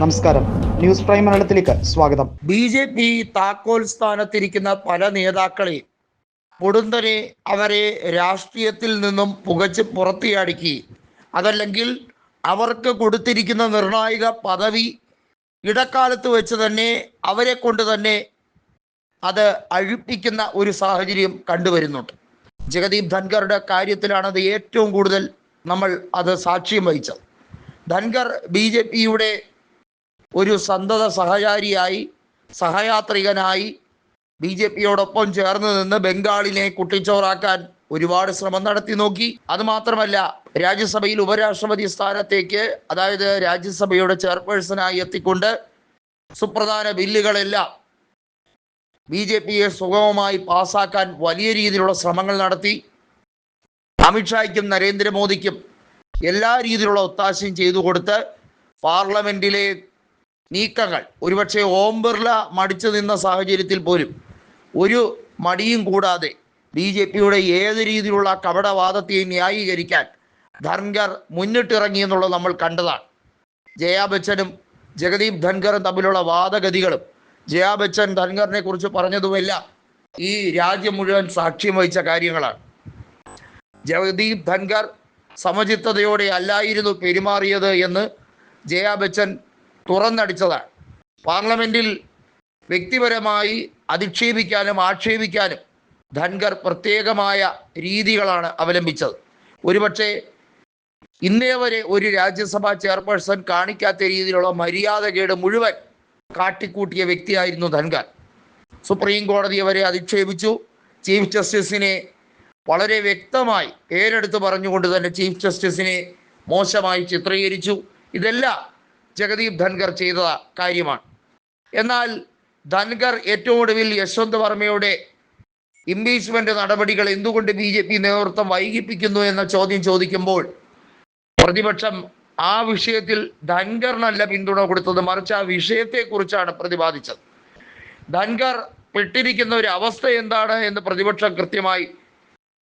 നമസ്കാരം. News prime മലയാളത്തിലേക്ക് സ്വാഗതം. ബി ജെ പി താക്കോൽ സ്ഥാനത്തിരിക്കുന്ന പല നേതാക്കളെ പൊടുന്തനെ അവരെ രാഷ്ട്രീയത്തിൽ നിന്നും പുകച്ച് പുറത്തിയാടിക്കി. അതല്ലെങ്കിൽ അവർക്ക് കൊടുത്തിരിക്കുന്ന നിർണായക പദവി ഇടക്കാലത്ത് വെച്ച് തന്നെ അവരെ കൊണ്ട് തന്നെ അത് അഴിപ്പിക്കുന്ന ഒരു സാഹചര്യം കണ്ടുവരുന്നുണ്ട്. ജഗദീപ് ധൻഖറുടെ കാര്യത്തിലാണ് അത് ഏറ്റവും കൂടുതൽ നമ്മൾ അത് സാക്ഷ്യം വഹിച്ചത്. ധൻഖർ ബി ജെ പിയുടെ ഒരു സന്തത സഹചാരിയായി സഹയാത്രികനായി ബി ജെ പിയോടൊപ്പം ചേർന്ന് നിന്ന് ബംഗാളിനെ കുട്ടിച്ചോറാക്കാൻ ഒരുപാട് ശ്രമം നടത്തി നോക്കി. അത് മാത്രമല്ല രാജ്യസഭയിൽ ഉപരാഷ്ട്രപതി സ്ഥാനത്തേക്ക് അതായത് രാജ്യസഭയുടെ ചെയർപേഴ്സണായി എത്തിക്കൊണ്ട് സുപ്രധാന ബില്ലുകളെല്ലാം ബി ജെ പിയെ സുഗമമായി പാസാക്കാൻ വലിയ രീതിയിലുള്ള ശ്രമങ്ങൾ നടത്തി. അമിത്ഷായ്ക്കും നരേന്ദ്രമോദിക്കും എല്ലാ രീതിയിലുള്ള ഒത്താശയും ചെയ്തു കൊടുത്ത് പാർലമെന്റിലെ നീക്കങ്ങൾ. ഒരുപക്ഷെ ഓം ബിർള മടിച്ചു നിന്ന സാഹചര്യത്തിൽ പോലും ഒരു മടിയും കൂടാതെ ബി ജെ പിയുടെ ഏത് രീതിയിലുള്ള കപടവാദത്തെയും ന്യായീകരിക്കാൻ ധൻഖർ മുന്നിട്ടിറങ്ങി എന്നുള്ളത് നമ്മൾ കണ്ടതാണ്. ജയാ ബച്ചനും ജഗദീപ് ധൻഖറും തമ്മിലുള്ള വാദഗതികളും ജയാ ബച്ചൻ ധൻഖറിനെ കുറിച്ച് പറഞ്ഞതുമെല്ലാം ഈ രാജ്യം മുഴുവൻ സാക്ഷ്യം വഹിച്ച കാര്യങ്ങളാണ്. ജഗദീപ് ധൻഖർ സമചിത്തതയോടെ അല്ലായിരുന്നു പെരുമാറിയത് എന്ന് ജയാ ബച്ചൻ തുറന്നടിച്ചതാണ്. പാർലമെന്റിൽ വ്യക്തിപരമായി അധിക്ഷേപിക്കാനും ആക്ഷേപിക്കാനും ധൻഖർ പ്രത്യേകമായ രീതികളാണ് അവലംബിച്ചത്. ഒരുപക്ഷെ ഇന്നേ വരെ ഒരു രാജ്യസഭാ ചെയർപേഴ്സൺ കാണിക്കാത്ത രീതിയിലുള്ള മര്യാദകേട് മുഴുവൻ കാട്ടിക്കൂട്ടിയ വ്യക്തിയായിരുന്നു ധൻഖർ. സുപ്രീം കോടതിയെ വരെ അധിക്ഷേപിച്ചു. ചീഫ് ജസ്റ്റിസിനെ വളരെ വ്യക്തമായി പേരെടുത്ത് പറഞ്ഞുകൊണ്ട് തന്നെ ചീഫ് ജസ്റ്റിസിനെ മോശമായി ചിത്രീകരിച്ചു. ഇതെല്ലാം ജഗദീപ് ധൻഖർ ചെയ്ത കാര്യമാണ്. എന്നാൽ ധൻഖർ ഏറ്റവും ഒടുവിൽ യശ്വന്ത് വർമ്മയുടെ ഇംപീച്ച്മെന്റ് നടപടികൾ എന്തുകൊണ്ട് ബി ജെ പി നേതൃത്വം വൈകിപ്പിക്കുന്നു എന്ന ചോദ്യം ചോദിക്കുമ്പോൾ പ്രതിപക്ഷം ആ വിഷയത്തിൽ ധൻഖറിനല്ല പിന്തുണ കൊടുത്തത് മറിച്ച് ആ വിഷയത്തെക്കുറിച്ചാണ് പ്രതിപാദിച്ചത്. ധൻഖർ പെട്ടിരിക്കുന്ന ഒരു അവസ്ഥ എന്താണ് എന്ന് പ്രതിപക്ഷം കൃത്യമായി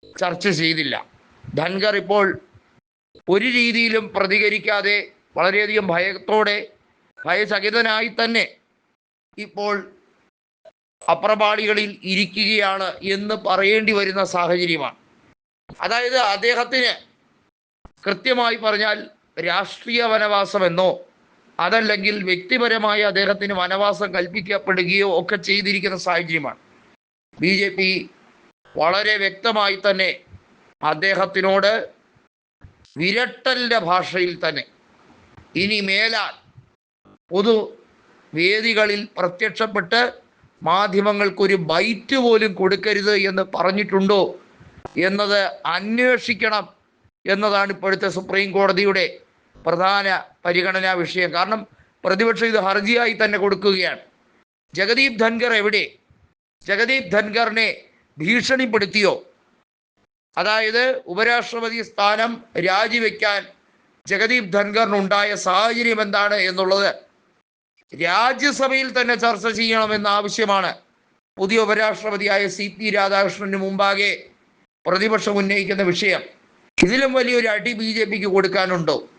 ചർച്ച ചെയ്തില്ല. ധൻഖർ ഇപ്പോൾ ഒരു രീതിയിലും പ്രതികരിക്കാതെ വളരെയധികം ഭയത്തോടെ ഭയചകിതനായി തന്നെ ഇപ്പോൾ അപ്രപാളികളിൽ ഇരിക്കുകയാണ് എന്ന് പറയേണ്ടി വരുന്ന സാഹചര്യമാണ്. അതായത് അദ്ദേഹത്തിന് കൃത്യമായി പറഞ്ഞാൽ രാഷ്ട്രീയ വനവാസമെന്നോ അതല്ലെങ്കിൽ വ്യക്തിപരമായ അദ്ദേഹത്തിന് വനവാസം കൽപ്പിക്കപ്പെടുകയോ ഒക്കെ ചെയ്തിരിക്കുന്ന സാഹചര്യമാണ്. ബി ജെ പി വളരെ വ്യക്തമായി തന്നെ അദ്ദേഹത്തിനോട് വിരട്ടലിന്റെ ഭാഷയിൽ തന്നെ ഇനി മേലാൽ പൊതു വേദികളിൽ പ്രത്യക്ഷപ്പെട്ട് മാധ്യമങ്ങൾക്കൊരു ബൈറ്റ് പോലും കൊടുക്കരുത് എന്ന് പറഞ്ഞിട്ടുണ്ടോ എന്നത് അന്വേഷിക്കണം എന്നതാണ് ഇപ്പോഴത്തെ സുപ്രീം കോടതിയുടെ പ്രധാന പരിഗണനാ വിഷയം. കാരണം പ്രതിപക്ഷം ഇത് ഹർജിയായി തന്നെ കൊടുക്കുകയാണ്. ജഗദീപ് ധൻഖർ എവിടെ? ജഗദീപ് ധൻഖറിനെ ഭീഷണിപ്പെടുത്തിയോ? അതായത് ഉപരാഷ്ട്രപതി സ്ഥാനം രാജിവെക്കാൻ ജഗദീപ് ധൻഖറിനുണ്ടായ സാഹചര്യം എന്താണ് എന്നുള്ളത് രാജ്യസഭയിൽ തന്നെ ചർച്ച ചെയ്യണമെന്ന ആവശ്യമാണ്. പുതിയ ഉപരാഷ്ട്രപതിയായ സി പി രാധാകൃഷ്ണന് മുമ്പാകെ പ്രതിപക്ഷം ഉന്നയിക്കുന്ന വിഷയം. ഇതിലും വലിയൊരു അടി ബി ജെ പിക്ക് കൊടുക്കാനുണ്ടോ?